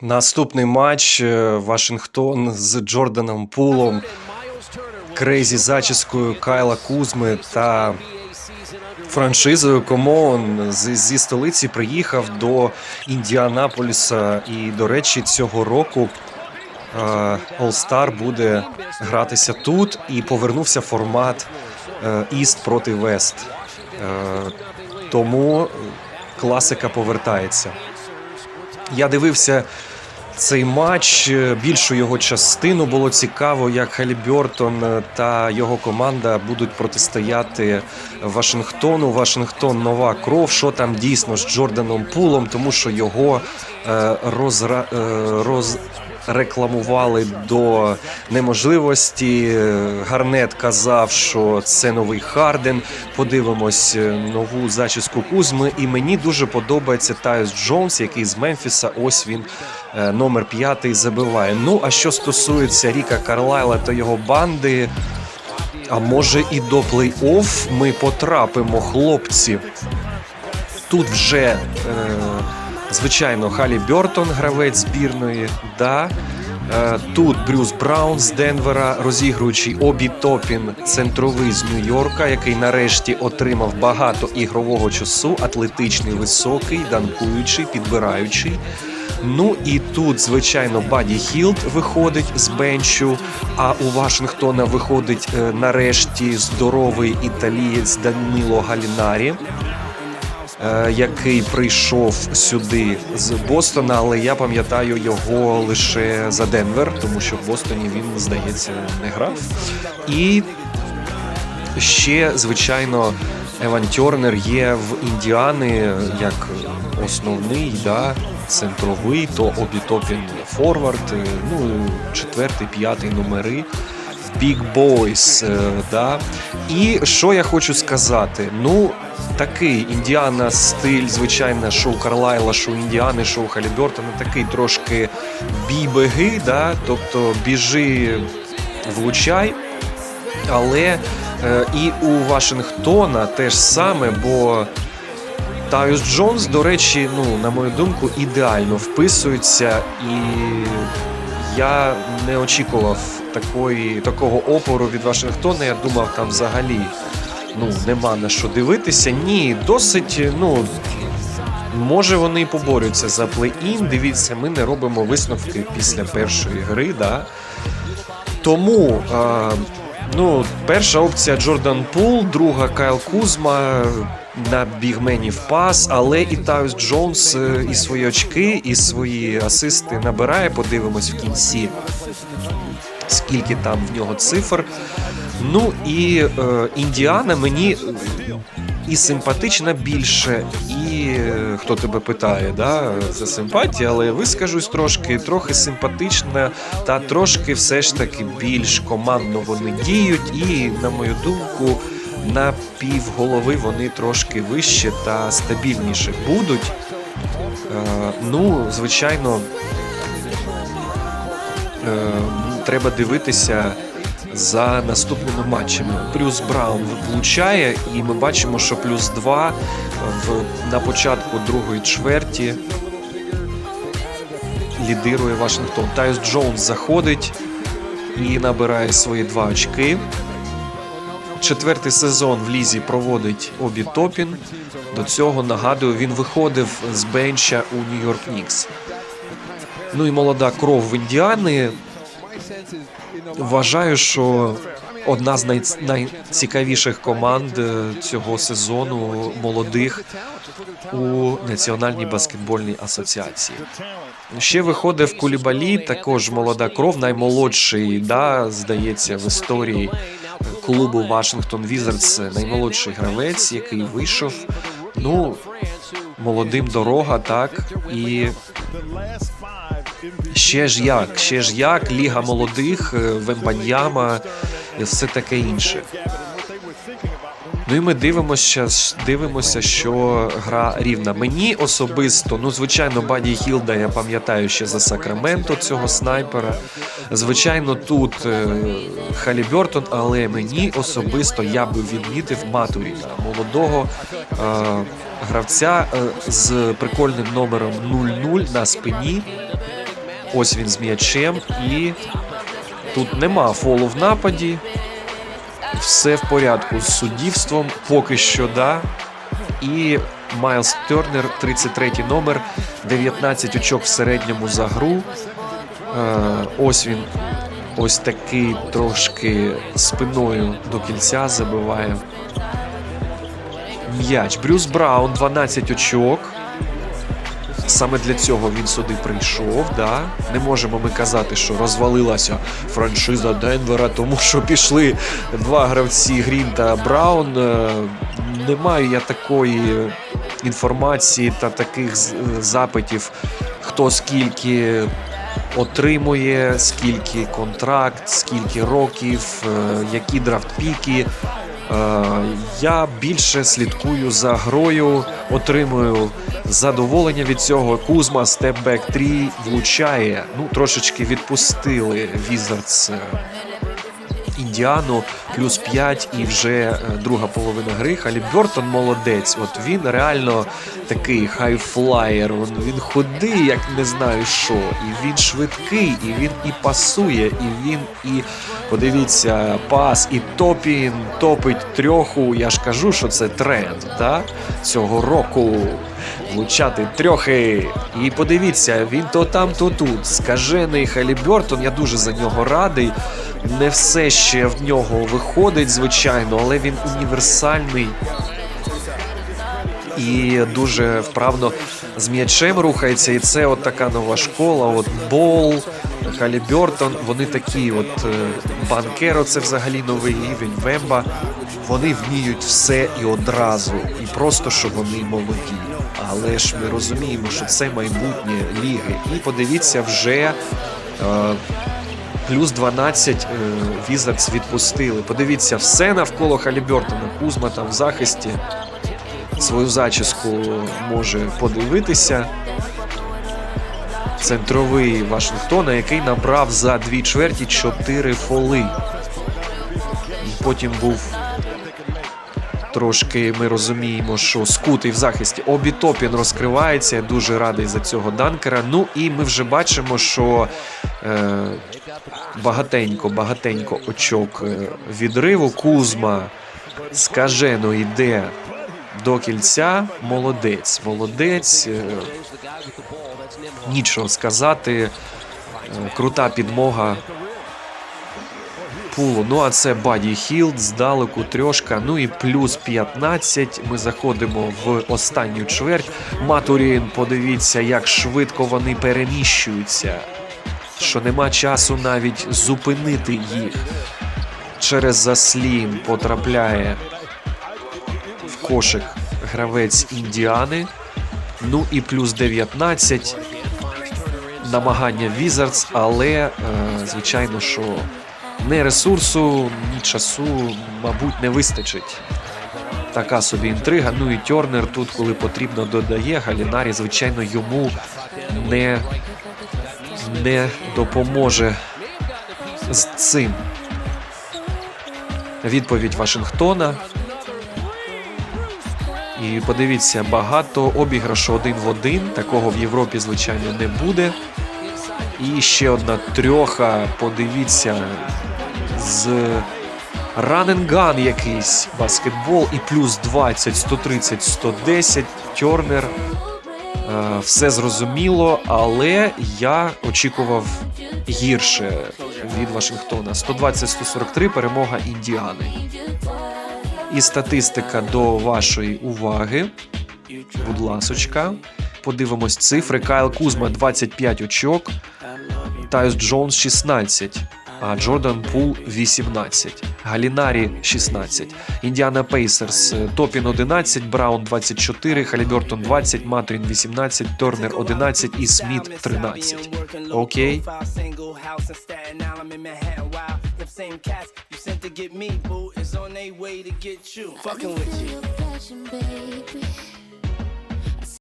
Наступний матч е, Вашингтон з Джорданом Пулом, крейзі зачіскою Кайла Кузми та франшизою Комоон з- зі столиці приїхав до Індіанаполіса. І, до речі, цього року All Star буде гратися тут і повернувся формат Іст проти Вест. Тому класика повертається. Я дивився цей матч, е, більшу його частину було цікаво, як Халібертон е, та його команда будуть протистояти Вашингтону. Вашингтон нова кров. Що там дійсно з Джорданом Пулом, тому що його е, розра, е, роз. Рекламували до неможливості. Гарнет казав, що це новий Харден. Подивимось е, нову зачіску Кузми. І мені дуже подобається Тайос Джонс, який з Мемфіса. Ось він е, номер п'ятий забиває. Ну а що стосується Ріка Карлайла та його банди, а може і до плей-офф ми потрапимо, хлопці. Тут вже, е, звичайно, Халі Бертон, гравець збірної. Да. Е, Тут Брюс Браун з Денвера, розігруючий Обі Топін, центровий з Нью-Йорка, який нарешті отримав багато ігрового часу, атлетичний, високий, данкуючий, підбираючий. Ну і тут, звичайно, Баді Хілд виходить з бенчу. А у Вашингтона виходить е, нарешті здоровий італієць Данило Галінарі який прийшов сюди з Бостона, але я пам'ятаю його лише за Денвер, тому що в Бостоні він, здається, не грав. І ще, звичайно, Еван Тьорнер є в Індіани як основний, да, центровий, то обітопін форвард, е, ну, четвертий, п'ятий номери. Big Boys, е, да. І що я хочу сказати? Ну, такий Індіана стиль, звичайно, шоу Карлайла, шоу Індіани, шоу Халібертона, такий трошки бій-беги, да, тобто біжи, влучай. Але е, і у Вашингтона теж саме, бо Тайус Джонс, до речі, ну, на мою думку, ідеально вписується, і я не очікував такої, такого опору від Вашингтона. Я думав, там взагалі ну, нема на що дивитися. Ні, досить, ну. Може вони і поборються за плей-ін. Дивіться, ми не робимо висновки після першої гри. Да? Тому а, ну, перша опція Джордан Пул, друга Кайл Кузма на бігмені в пас, але і Тайус Джонс е, і свої очки, і свої асисти набирає. Подивимось в кінці, скільки там в нього цифр. Ну і е, Індіана мені е, і симпатична більше, і е, хто тебе питає, да, за симпатія, але вискажусь трошки, трохи симпатична, та трошки все ж таки більш командно вони діють, і, на мою думку, на півголови вони трошки вище та стабільніше будуть. Е, ну, звичайно, е, треба дивитися за наступними матчами. Плюс Браун влучає, і ми бачимо, що плюс 2 в, на початку другої чверті лідирує Вашингтон. Тайс Джонс заходить і набирає свої два очки. Четвертий сезон в лізі проводить Обі Топін. До цього нагадую, він виходив з бенча у Нью-Йорк Нікс. Ну і молода кров в Індіани. Вважаю, що одна з най... найцікавіших команд е, цього сезону молодих у Національній баскетбольній асоціації. Ще виходив Кулібалі, також молода кров, наймолодший, да, здається, в історії клубу Вашингтон Візардс, наймолодший гравець, який вийшов. Ну, молодим дорога, так і ще ж як, ще ж як, Ліга молодих, е, Вембаньяма все таке інше. Ну і ми дивимося, дивимося, що гра рівна. Мені особисто, ну звичайно, Баді Хілда, я пам'ятаю ще за Сакраменто цього снайпера. Звичайно, тут е, Халібертон, але мені особисто я би відмітив Матуріна, молодого е, гравця е, з прикольним номером 0-0 на спині. Ось він з м'ячем. І тут нема фолу в нападі. Все в порядку з суддівством. Поки що, да. І Майлз Тернер, 33 номер, 19 очок в середньому за гру. Е, ось він ось такий трошки спиною до кінця забиває м'яч. Брюс Браун, 12 очок. Саме для цього він сюди прийшов. Да? Не можемо ми казати, що розвалилася франшиза Денвера, тому що пішли два гравці Грін та Браун. Е, Не маю я такої інформації та таких з- запитів, хто скільки отримує, скільки контракт, скільки років, е, які драфт-піки. Е, Я більше слідкую за грою, отримую задоволення від цього. Кузма степбек 3 влучає. Ну, трошечки відпустили Wizards Індіану, плюс 5 і вже е, друга половина гри. Халібертон молодець. От він реально такий хайфлаєр. Він, худий, як не знаю що. І він швидкий, і він і пасує, і він і подивіться, пас, і топін, топить трьоху. Я ж кажу, що це тренд да? цього року. Влучати трьохи. І подивіться, він то там, то тут. Скажений Халібертон, я дуже за нього радий. Не все ще в нього виходить, звичайно, але він універсальний і дуже вправно з м'ячем рухається. І це от така нова школа. От Бол, Халібертон, вони такі, от е, Банкеро, це взагалі новий рівень. Вемба. Вони вміють все і одразу, і просто що вони молоді. Але ж ми розуміємо, що це майбутнє ліги. І подивіться, вже е, плюс 12 е, Візардс відпустили. Подивіться, все навколо Халібертона. Кузма там в захисті свою зачіску може подивитися. Центровий Вашингтона, який набрав за дві чверті 4 фоли. Потім був трошки, ми розуміємо, що скутий в захисті. Обі Топін розкривається. Я дуже радий за цього данкера. Ну і ми вже бачимо, що е, багатенько, багатенько очок е, відриву. Кузма скажено йде до кільця. Молодець, молодець. е, Нічого сказати. Е, Крута підмога. Пулу. Ну а це Баді Хілд, здалеку трьошка. Ну і плюс 15. Ми заходимо в останню чверть. Матурін, подивіться, як швидко вони переміщуються. Що нема часу навіть зупинити їх. Через заслін потрапляє в кошик гравець Індіани. Ну і плюс 19 намагання Wizards, але е, звичайно, що ні ресурсу, ні часу, мабуть, не вистачить. Така собі інтрига. Ну і Тьорнер тут, коли потрібно, додає. Галінарі, звичайно, йому не, не допоможе з цим. Відповідь Вашингтона. І подивіться, багато обіграшу один в один. Такого в Європі, звичайно, не буде. І ще одна трьоха. Подивіться, з раненган якийсь баскетбол і плюс 20, 130, 110. Тьорнер. Е, Все зрозуміло, але я очікував гірше від Вашингтона. 120-143 перемога Індіани. І статистика до вашої уваги. Будь ласочка. Подивимось цифри. Кайл Кузма 25 очок, Тайс Джонс 16, а Джордан Пул 18, Галінарі 16, Індіана Пейсерс, е, Топін 11, Браун 24, Халібертон 20, Матрін 18, Торнер 11 і Сміт 13. Окей. Fucking with you. Your passion, baby.